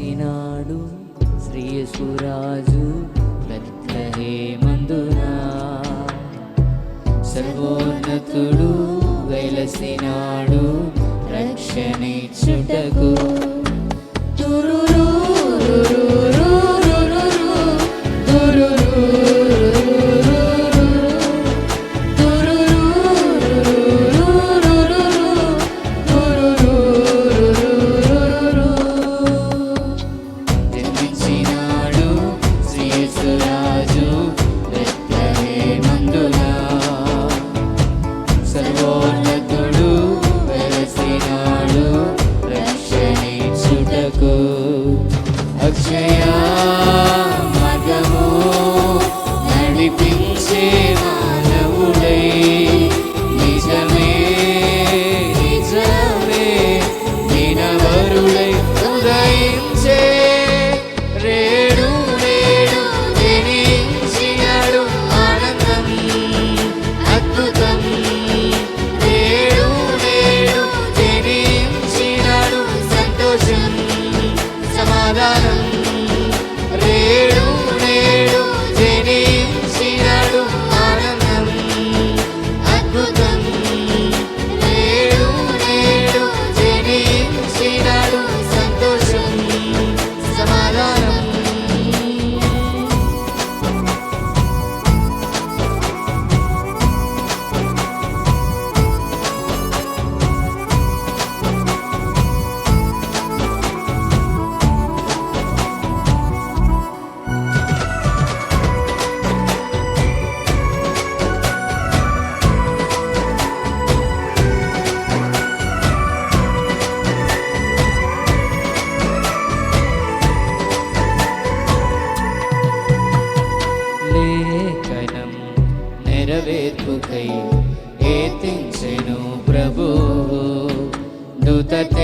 చేసినాడు శ్రీయసురాజు మందునా సర్వోన్నతుడు వెలసినాడు రక్షణిచ్చుటకు. తురు जया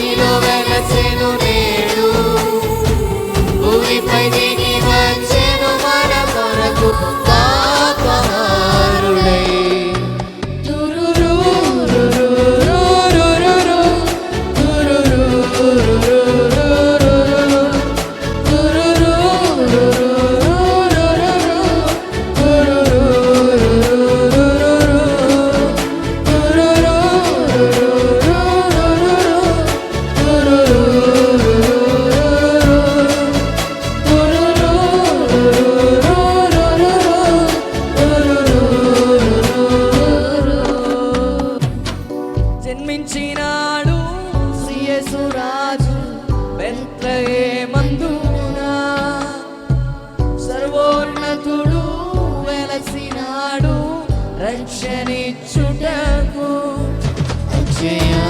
y రక్షణిచ్చుటకు అక్షయా